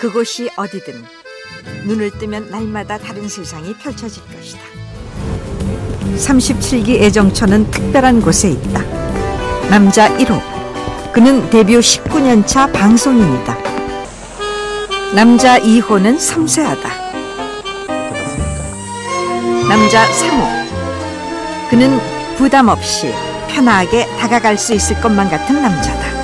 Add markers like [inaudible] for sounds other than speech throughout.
그곳이 어디든 눈을 뜨면 날마다 다른 세상이 펼쳐질 것이다. 37기 애정촌은 특별한 곳에 있다. 남자 1호. 그는 데뷔 19년 차 방송인이다. 남자 2호는 섬세하다. 남자 3호. 그는 부담 없이 편하게 다가갈 수 있을 것만 같은 남자다.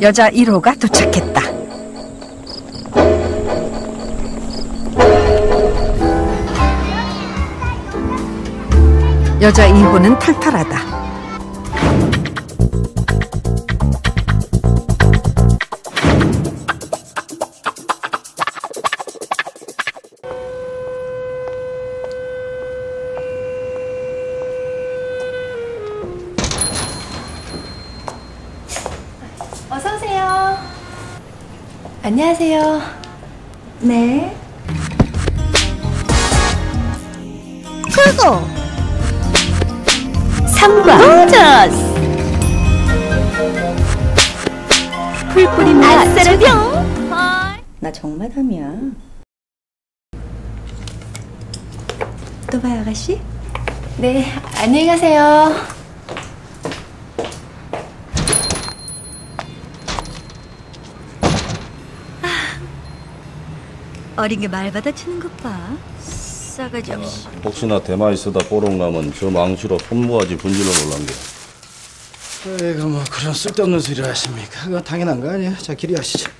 여자 1호가 도착했다. 여자 2호는 털털하다. 오세요. 안녕하세요. 네. 최고. 삼광저스. 풀뿌리 아싸르병. 나 정마담이야. 또 봐요, 아가씨. 네, 안녕히 가세요. 어린 게 말 받아 치는 것 봐. 싸가지 없이. 혹시나 대마에 쓰다 뽀록나면 저 망치로 손모가지 분질러 놀란 게. 이거 뭐 그런 쓸데없는 소리를 하십니까? 그거 당연한 거 아니에요? 자 길이 하시죠.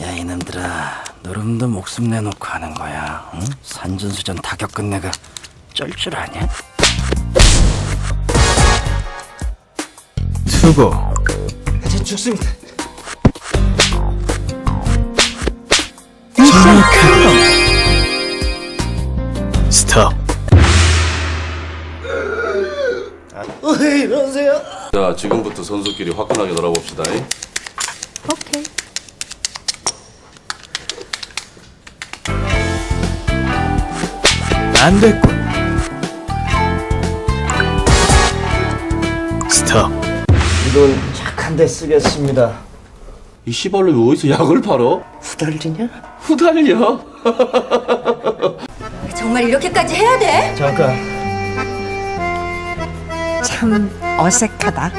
야 이놈들아 노름도 목숨 내놓고 하는 거야 응? 산전수전 타격 끝내가 쩔줄 아냐? 수고. 이제 죽습니다. 스톱. 왜 이러세요? 자, 지금부터 선수끼리 화끈하게 놀아봅시다. 잉? 오케이. 안 됐군. 스톱. 이돈 착한 데 쓰겠습니다. 이 씨발로 어디서 약을 팔어? 후달리냐? 후달려? [laughs] 정말 이렇게까지 해야 돼? 잠깐. 참 어색하다.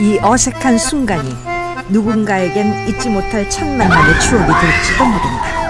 이 어색한 순간이 누군가에겐 잊지 못할 첫 만남의 추억이 될지도 모른다.